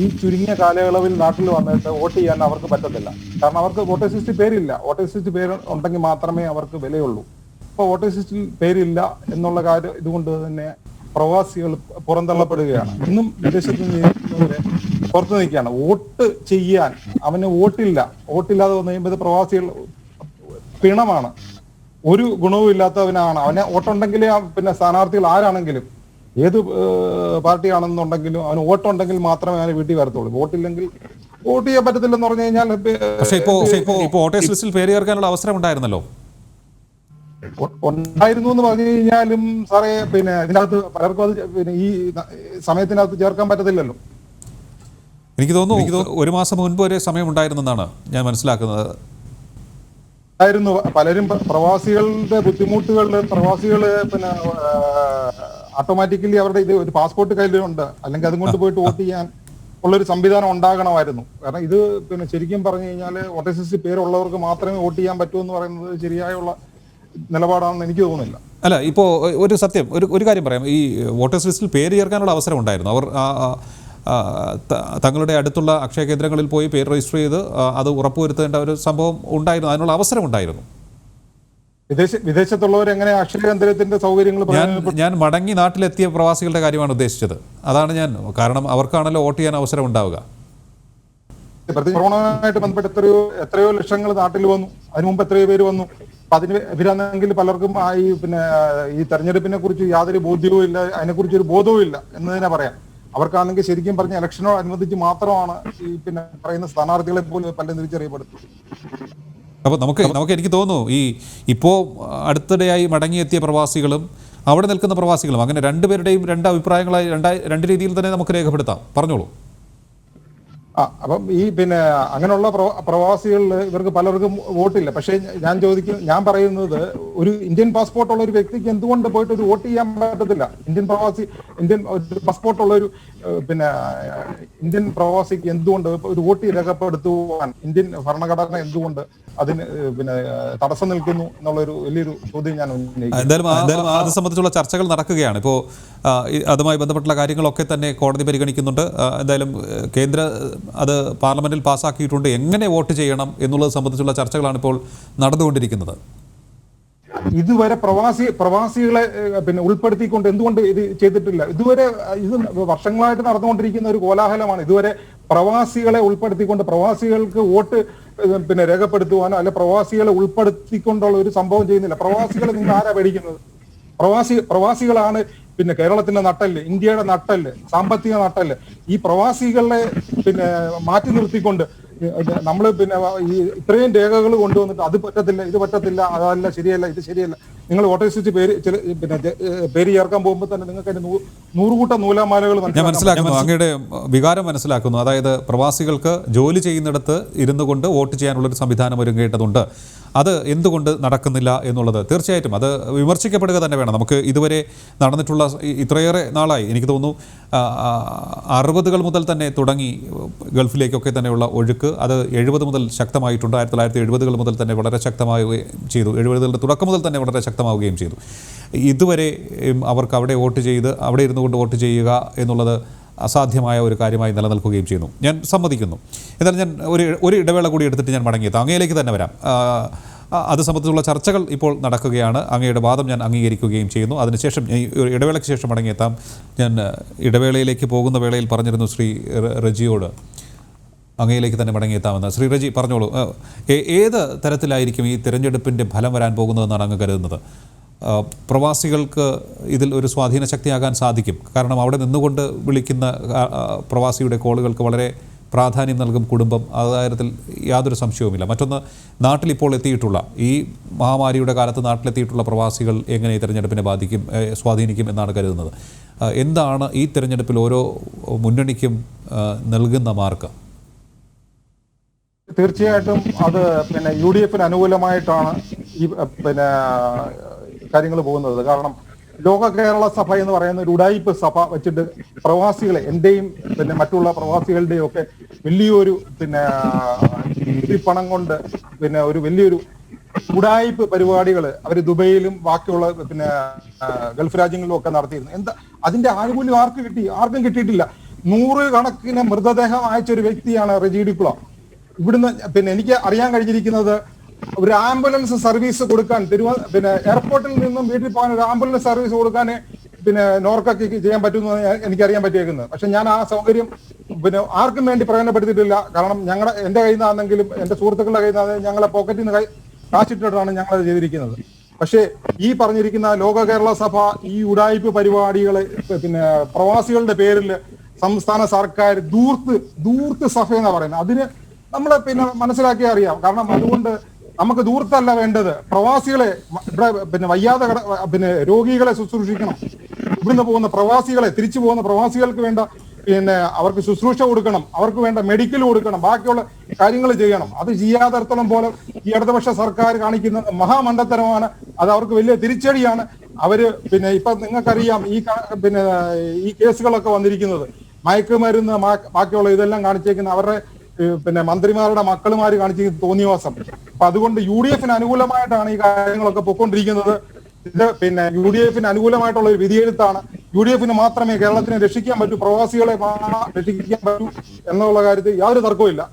ഈ ചുരുങ്ങിയ കാലയളവിൽ നാട്ടിൽ വന്നിട്ട് വോട്ട് ചെയ്യാൻ അവർക്ക് പറ്റത്തില്ല. കാരണം അവർക്ക് വോട്ടേഴ്സ് ലിസ്റ്റിൽ പേരില്ല. വോട്ടേഴ്സ് ലിസ്റ്റിൽ പേര് ഉണ്ടെങ്കിൽ മാത്രമേ അവർക്ക് വിലയുള്ളൂ. ഇപ്പൊ വോട്ടേഴ്സ് സിസ്റ്റിൽ പേരില്ല എന്നുള്ള കാര്യം ഇതുകൊണ്ട് തന്നെ പ്രവാസികൾ പുറന്തള്ളപ്പെടുകയാണ്. ഇന്നും വിദേശത്ത് നിന്നവരെ പുറത്തു നിൽക്കുകയാണ്. വോട്ട് ചെയ്യാൻ അവന് വോട്ടില്ല. വോട്ടില്ലാതെ വന്നു കഴിയുമ്പോൾ പ്രവാസികൾ പിണമാണ്. ഒരു ഗുണവും ഇല്ലാത്തവനാണ് അവനെ വോട്ടുണ്ടെങ്കിൽ പിന്നെ സ്ഥാനാർത്ഥികൾ ആരാണെങ്കിലും ഏത് പാർട്ടിയാണെന്നുണ്ടെങ്കിലും അവന് വോട്ടുണ്ടെങ്കിൽ മാത്രമേ അവന് വീട്ടിൽ വരത്തുള്ളൂ. വോട്ടില്ലെങ്കിൽ വോട്ട് ചെയ്യാൻ പറ്റത്തില്ലെന്ന് പറഞ്ഞു കഴിഞ്ഞാൽ പക്ഷേ ഇപ്പോ വോട്ടേഴ്സ് ലിസ്റ്റിൽ പേര് ചേർക്കാനുള്ള അവസരം ഉണ്ടായിരുന്നല്ലോ? ഉണ്ടായിരുന്നു എന്ന് പറഞ്ഞു കഴിഞ്ഞാലും സാറേ പിന്നെ ഇതിനകത്ത് പലർക്കും അത് പിന്നെ ഈ സമയത്തിനകത്ത് ചേർക്കാൻ പറ്റത്തില്ലല്ലോ. എനിക്ക് തോന്നുന്നു ഒരു മാസം മുൻപ് വരെ സമയം ഉണ്ടായിരുന്നെന്നാണ് ഞാൻ മനസ്സിലാക്കുന്നത്. ആയിരുന്നു പലരും പ്രവാസികളുടെ ബുദ്ധിമുട്ടുകൾ പ്രവാസികൾ പിന്നെ ഓട്ടോമാറ്റിക്കലി അവരുടെ ഇത് ഒരു പാസ്പോർട്ട് കയ്യിലുണ്ട്. അല്ലെങ്കിൽ അതും കൊണ്ട് പോയിട്ട് വോട്ട് ചെയ്യാൻ ഉള്ള ഒരു സംവിധാനം ഉണ്ടാകണമായിരുന്നു. കാരണം ഇത് പിന്നെ ശരിക്കും പറഞ്ഞു കഴിഞ്ഞാൽ വോട്ടേഴ്സ് പേരുള്ളവർക്ക് മാത്രമേ വോട്ട് ചെയ്യാൻ പറ്റൂ എന്ന് പറയുന്നത് ശരിയായുള്ള നിലപാടാണെന്ന് എനിക്ക് തോന്നുന്നില്ല. അല്ല ഇപ്പോൾ ഒരു സത്യം ഒരു ഒരു കാര്യം പറയാം. ഈ വോട്ടേഴ്സ് ലിസ്റ്റിൽ പേര് ചേർക്കാനുള്ള അവസരം ഉണ്ടായിരുന്നു. അവർ തങ്ങളുടെ അടുത്തുള്ള അക്ഷയ കേന്ദ്രങ്ങളിൽ പോയി പേര് രജിസ്റ്റർ ചെയ്ത് അത് ഉറപ്പുവരുത്തേണ്ട ഒരു സംഭവം ഉണ്ടായിരുന്നു. അതിനുള്ള അവസരം ഉണ്ടായിരുന്നു. വിദേശ വിദേശത്തുള്ളവർ എങ്ങനെ അക്ഷയ കേന്ദ്രത്തിന്റെ സൗകര്യങ്ങൾ ഞാൻ ഞാൻ മടങ്ങി നാട്ടിലെത്തിയ പ്രവാസികളുടെ കാര്യമാണ് ഉദ്ദേശിച്ചത്. അതാണ് ഞാൻ കാരണം അവർക്കാണല്ലോ വോട്ട് ചെയ്യാൻ അവസരം ഉണ്ടാവുക. കൊറോണയുമായിട്ട് ബന്ധപ്പെട്ട് എത്രയോ എത്രയോ ലക്ഷങ്ങൾ നാട്ടിൽ വന്നു. അതിനു മുമ്പ് എത്രയോ പേര് വന്നു. അപ്പൊ അതിന് എതിരാണെങ്കിൽ പലർക്കും ഈ പിന്നെ ഈ തെരഞ്ഞെടുപ്പിനെ കുറിച്ച് യാതൊരു ബോധ്യവും ഇല്ല അതിനെക്കുറിച്ച് ഒരു ബോധവും ഇല്ല എന്ന് തന്നെ പറയാം. അവർക്കാണെങ്കിൽ ശരിക്കും പറഞ്ഞ ഇലക്ഷനോട് അനുബന്ധിച്ച് മാത്രമാണ് ഈ പിന്നെ പറയുന്ന സ്ഥാനാർത്ഥികളെ പോലും പല തിരിച്ചറിയപ്പെടുന്നത് അപ്പോൾ നമുക്ക് നമുക്ക് എനിക്ക് തോന്നുന്നു ഈ ഇപ്പോൾ അടുത്തിടെയായി മടങ്ങിയെത്തിയ പ്രവാസികളും അവിടെ നിൽക്കുന്ന പ്രവാസികളും അങ്ങനെ രണ്ടുപേരുടെയും രണ്ട് അഭിപ്രായങ്ങളായി രണ്ടായി രണ്ട് രീതിയിൽ തന്നെ നമുക്ക് രേഖപ്പെടുത്താം. പറഞ്ഞോളൂ. ആ അപ്പം ഈ പിന്നെ അങ്ങനെയുള്ള പ്രവ- പ്രവാസികളിൽ ഇവർക്ക് പലർക്കും വോട്ടില്ല. പക്ഷേ ഞാൻ ചോദിക്കും ഞാൻ പറയുന്നത് ഒരു ഇന്ത്യൻ പാസ്പോർട്ട് ഉള്ള ഒരു വ്യക്തിക്ക് എന്തുകൊണ്ട് പോയിട്ട് ഒരു വോട്ട് ചെയ്യാൻ പറ്റത്തില്ല? ഇന്ത്യൻ പ്രവാസി ഇന്ത്യൻ പാസ്പോർട്ട് ഉള്ള ഒരു പിന്നെ ഇന്ത്യൻ പ്രവാസിക്ക് എന്തുകൊണ്ട് ഒരു വോട്ട് രേഖപ്പെടുത്തുവാൻ ഇന്ത്യൻ ഭരണഘടന എന്തുകൊണ്ട് അതിന് പിന്നെ തടസ്സം നിൽക്കുന്നു എന്നുള്ളൊരു വലിയൊരു ചോദ്യം ഞാൻ എന്തായാലും എന്തായാലും അത് സംബന്ധിച്ചുള്ള ചർച്ചകൾ നടക്കുകയാണ്. ഇപ്പോൾ അതുമായി ബന്ധപ്പെട്ടുള്ള കാര്യങ്ങളൊക്കെ തന്നെ കോടതി പരിഗണിക്കുന്നുണ്ട്. എന്തായാലും കേന്ദ്ര അത് പാർലമെന്റിൽ പാസ്സാക്കിയിട്ടുണ്ട്. എങ്ങനെ വോട്ട് ചെയ്യണം എന്നുള്ളത് സംബന്ധിച്ചുള്ള ചർച്ചകളാണ് ഇപ്പോൾ നടന്നുകൊണ്ടിരിക്കുന്നത്. ഇതുവരെ പ്രവാസി പ്രവാസികളെ പിന്നെ ഉൾപ്പെടുത്തിക്കൊണ്ട് എന്തുകൊണ്ട് ഇത് ചെയ്തിട്ടില്ല? ഇതുവരെ ഇത് വർഷങ്ങളായിട്ട് നടന്നുകൊണ്ടിരിക്കുന്ന ഒരു കോലാഹലമാണ്. ഇതുവരെ പ്രവാസികളെ ഉൾപ്പെടുത്തിക്കൊണ്ട് പ്രവാസികൾക്ക് വോട്ട് പിന്നെ രേഖപ്പെടുത്തുവാനോ അല്ലെ പ്രവാസികളെ ഉൾപ്പെടുത്തിക്കൊണ്ടുള്ള ഒരു സംഭവം ചെയ്യുന്നില്ല. പ്രവാസികളെ നിങ്ങൾ ആരാ പേടിക്കുന്നത്? പ്രവാസി പ്രവാസികളാണ് പിന്നെ കേരളത്തിന്റെ നട്ടൽ ഇന്ത്യയുടെ നട്ടൽ സാമ്പത്തിക നട്ടൽ ഈ പ്രവാസികളെ പിന്നെ മാറ്റി നിർത്തിക്കൊണ്ട് നമ്മൾ പിന്നെ ഈ ഇത്രയും രേഖകൾ കൊണ്ടുവന്നിട്ട് അത് പറ്റത്തില്ല ഇത് പറ്റത്തില്ല അതല്ല ശരിയല്ല ഇത് ശരിയല്ല. നിങ്ങൾ ലിസ്റ്റ് പേര് ചില പിന്നെ പേര് ചേർക്കാൻ പോകുമ്പോൾ തന്നെ നിങ്ങൾക്ക് അതിന് നൂറുകൂട്ട നൂലാമാലകൾ ഞാൻ മനസ്സിലാക്കുന്നു. അങ്ങയുടെ വികാരം മനസ്സിലാക്കുന്നു. അതായത് പ്രവാസികൾക്ക് ജോലി ചെയ്യുന്നിടത്ത് ഇരുന്നു കൊണ്ട് വോട്ട് ചെയ്യാനുള്ളൊരു സംവിധാനം ഒരുങ്ങേണ്ടതുണ്ട്. അത് എന്തുകൊണ്ട് നടക്കുന്നില്ല എന്നുള്ളത് തീർച്ചയായിട്ടും അത് വിമർശിക്കപ്പെടുക തന്നെ വേണം. നമുക്ക് ഇതുവരെ നടന്നിട്ടുള്ള ഇത്രയേറെ നാളായി. എനിക്ക് തോന്നുന്നു അറുപതുകൾ മുതൽ തന്നെ തുടങ്ങി ഗൾഫിലേക്കൊക്കെ തന്നെയുള്ള ഒഴുക്ക് അത് എഴുപത് മുതൽ ശക്തമായിട്ടുണ്ട്. ആയിരത്തി തൊള്ളായിരത്തി എഴുപതുകൾ മുതൽ തന്നെ വളരെ ശക്തമായി ചെയ്തു. എഴുപതുകളുടെ തുടക്കം മുതൽ തന്നെ വളരെ ശക്തമാവുകയും ചെയ്തു. ഇതുവരെ അവർക്ക് അവിടെ വോട്ട് ചെയ്ത് അവിടെ ഇരുന്നു കൊണ്ട് വോട്ട് ചെയ്യുക എന്നുള്ളത് അസാധ്യമായ ഒരു കാര്യമായി നിലനിൽക്കുകയും ചെയ്യുന്നു. ഞാൻ സമ്മതിക്കുന്നു. എന്നാൽ ഞാൻ ഒരു ഒരു ഇടവേള കൂടി എടുത്തിട്ട് ഞാൻ മടങ്ങിയെത്താം. അങ്ങയിലേക്ക് തന്നെ വരാം. അത് സംബന്ധിച്ചുള്ള ചർച്ചകൾ ഇപ്പോൾ നടക്കുകയാണ്. അങ്ങയുടെ വാദം ഞാൻ അംഗീകരിക്കുകയും ചെയ്യുന്നു. അതിനുശേഷം ഒരു ഇടവേളയ്ക്ക് ശേഷം മടങ്ങിയെത്താം. ഞാൻ ഇടവേളയിലേക്ക് പോകുന്ന വേളയിൽ പറഞ്ഞിരുന്നു ശ്രീ റജിയോട്. അങ്ങയിലേക്ക് തന്നെ മടങ്ങിയെത്താമെന്ന് ശ്രീ റജി പറഞ്ഞോളൂ. ഏത് തരത്തിലായിരിക്കും ഈ തിരഞ്ഞെടുപ്പിന്റെ ഫലം വരാൻ പോകുന്നതെന്നാണ് അങ്ങ് കരുതുന്നത്? പ്രവാസികൾക്ക് ഇതിൽ ഒരു സ്വാധീന ശക്തിയാകാൻ സാധിക്കും. കാരണം അവിടെ നിന്നുകൊണ്ട് വിളിക്കുന്ന പ്രവാസിയുടെ കോളുകൾക്ക് വളരെ പ്രാധാന്യം നൽകും കുടുംബം. ആ കാര്യത്തിൽ യാതൊരു സംശയവുമില്ല. മറ്റൊന്ന് നാട്ടിലിപ്പോൾ എത്തിയിട്ടുള്ള ഈ മഹാമാരിയുടെ കാലത്ത് നാട്ടിലെത്തിയിട്ടുള്ള പ്രവാസികൾ എങ്ങനെ ഈ തിരഞ്ഞെടുപ്പിനെ ബാധിക്കും സ്വാധീനിക്കും എന്നാണ് കരുതുന്നത്. എന്താണ് ഈ തിരഞ്ഞെടുപ്പിൽ ഓരോ മുന്നണിക്കും നൽകുന്ന മാർക്ക്? തീർച്ചയായിട്ടും അത് പിന്നെ യു ഡി എഫിന് അനുകൂലമായിട്ടാണ് ഈ പിന്നെ കാര്യങ്ങൾ പോകുന്നത്. കാരണം ലോക കേരള സഭ എന്ന് പറയുന്ന ഒരു ഉടായിപ്പ് സഭ വെച്ചിട്ട് പ്രവാസികളെ എന്റെയും പിന്നെ മറ്റുള്ള പ്രവാസികളുടെയും ഒക്കെ വലിയൊരു പിന്നെ പണം കൊണ്ട് പിന്നെ ഒരു വലിയൊരു ഉടായിപ്പ് പരിപാടികൾ അവർ ദുബൈയിലും ബാക്കിയുള്ള പിന്നെ ഗൾഫ് രാജ്യങ്ങളിലും ഒക്കെ നടത്തിയിരുന്നു. എന്താ അതിന്റെ ആനുകൂല്യം ആർക്ക് കിട്ടി? ആർക്കും കിട്ടിയിട്ടില്ല. നൂറ് കണക്കിന് മൃതദേഹം അയച്ച ഒരു വ്യക്തിയാണ് റെജി ഡിക്കുള ഇവിടുന്ന് പിന്നെ എനിക്ക് അറിയാൻ കഴിഞ്ഞിരിക്കുന്നത് ഒരു ആംബുലൻസ് സർവീസ് കൊടുക്കാൻ തിരുവ പിന്നെ എയർപോർട്ടിൽ നിന്നും വീട്ടിൽ പോകാൻ ഒരു ആംബുലൻസ് സർവീസ് കൊടുക്കാൻ പിന്നെ നോർക്കൊക്കെ ചെയ്യാൻ പറ്റുമെന്ന് എനിക്കറിയാൻ പറ്റിയേക്കുന്നത്. പക്ഷെ ഞാൻ ആ സൗകര്യം പിന്നെ ആർക്കും വേണ്ടി പ്രയോജനപ്പെടുത്തിയിട്ടില്ല. കാരണം ഞങ്ങളുടെ എന്റെ കയ്യിൽ നിന്നാണെങ്കിലും എന്റെ സുഹൃത്തുക്കളുടെ കയ്യിൽ നിന്നാണെങ്കിൽ ഞങ്ങളെ പോക്കറ്റിൽ നിന്ന് കാശിട്ടിട്ടാണ് ഞങ്ങൾ അത് ചെയ്തിരിക്കുന്നത്. പക്ഷേ ഈ പറഞ്ഞിരിക്കുന്ന ലോക കേരള സഭ ഈ ഉടായ്പ പരിപാടികൾ പിന്നെ പ്രവാസികളുടെ പേരിൽ സംസ്ഥാന സർക്കാർ ദൂർത്ത് ദൂർത്ത് സഭ എന്നാ പറയുന്നത്. അതിന് നമ്മളെ പിന്നെ മനസ്സിലാക്കി അറിയാം. കാരണം അതുകൊണ്ട് നമുക്ക് ദൂരത്തല്ല വേണ്ടത്. പ്രവാസികളെ ഇവിടെ പിന്നെ വയ്യാതെ പിന്നെ രോഗികളെ ശുശ്രൂഷിക്കണം. ഇവിടുന്ന് പോകുന്ന പ്രവാസികളെ തിരിച്ചു പോകുന്ന പ്രവാസികൾക്ക് വേണ്ട പിന്നെ അവർക്ക് ശുശ്രൂഷ കൊടുക്കണം. അവർക്ക് വേണ്ട മെഡിക്കൽ കൊടുക്കണം. ബാക്കിയുള്ള കാര്യങ്ങൾ ചെയ്യണം. അത് ചെയ്യാതെടുത്തോളം പോലെ ഈ ഇടതുപക്ഷ സർക്കാർ കാണിക്കുന്ന മഹാമണ്ഡത്തരമാണ്. അത് അവർക്ക് വലിയ തിരിച്ചടിയാണ്. അവർ പിന്നെ ഇപ്പൊ നിങ്ങൾക്കറിയാം ഈ പിന്നെ ഈ കേസുകളൊക്കെ വന്നിരിക്കുന്നത്. മയക്കുമരുന്ന് ബാക്കിയുള്ള ഇതെല്ലാം കാണിച്ചേക്കുന്ന അവരുടെ പിന്നെ മന്ത്രിമാരുടെ മക്കളുമാർ കാണിച്ചു തോന്നിയവാസം അപ്പൊ അതുകൊണ്ട് യു ഡി എഫിന് അനുകൂലമായിട്ടാണ് ഈ കാര്യങ്ങളൊക്കെ പൊയ്ക്കൊണ്ടിരിക്കുന്നത് ഇത് പിന്നെ യു ഡി എഫിന് അനുകൂലമായിട്ടുള്ള ഒരു വിധിയെഴുത്താണ്. യു ഡി എഫിന് മാത്രമേ കേരളത്തിനെ രക്ഷിക്കാൻ പറ്റൂ പ്രവാസികളെ രക്ഷിക്കാൻ പറ്റൂ എന്നുള്ള കാര്യത്തിൽ യാതൊരു തർക്കവും